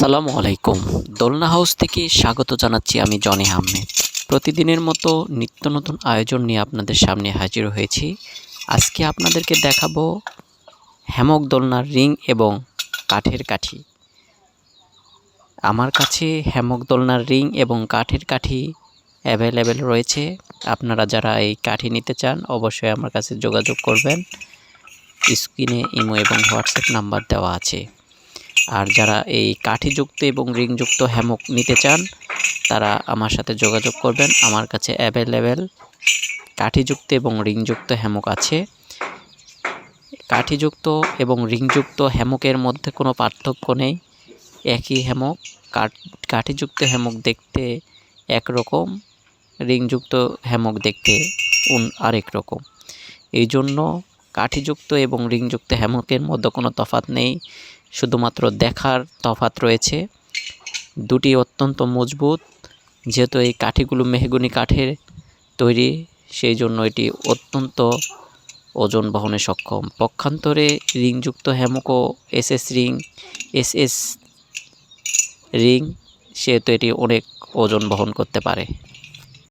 আসসালামু আলাইকুম। দোলনা হাউস থেকে স্বাগত জানাচ্ছি আমি জনি আহমেদ। প্রতিদিনের মতো নিত্য নতুন আয়োজন নিয়ে আপনাদের সামনে হাজির হয়েছি। আজকে আপনাদেরকে দেখাবো হ্যামক দোলনার রিং এবং কাঠের কাঠি। আমার কাছে হ্যামক দোলনার রিং এবং কাঠের কাঠি অ্যাভেলেবেল রয়েছে। আপনারা যারা এই কাঠি নিতে চান, অবশ্যই আমার কাছে যোগাযোগ করবেন। স্ক্রিনে ইমো এবং হোয়াটসঅ্যাপ নাম্বার দেওয়া আছে। আর যারা এই কাঠিযুক্ত এবং রিংযুক্ত হ্যামক নিতে চান, তারা আমার সাথে যোগাযোগ করবেন। আমার কাছে অ্যাভেলেবেল কাঠিযুক্ত এবং রিংযুক্ত হ্যামক আছে। কাঠিযুক্ত এবং রিংযুক্ত হ্যামকের মধ্যে কোনো পার্থক্য নেই। একই হ্যামক, কাঠ, কাঠিযুক্ত হ্যামক দেখতে একরকম, রিংযুক্ত হ্যামক দেখতে আরেক রকম। এই জন্য কাঠিযুক্ত এবং রিংযুক্ত হ্যামকের মধ্যে কোনো তফাৎ নেই। শুধুমাত্র দেখার তফাৎ রয়েছে। দুটি অত্যন্ত মজবুত, যেহেতু এই কাঠিগুলো মেহগুনি কাঠের তৈরি, সেই জন্য এটি অত্যন্ত ওজন বহনে সক্ষম। পক্ষান্তরে রিংযুক্ত Hamko S S ring S S ring, সেহেতু এটি অনেক ওজন বহন করতে পারে।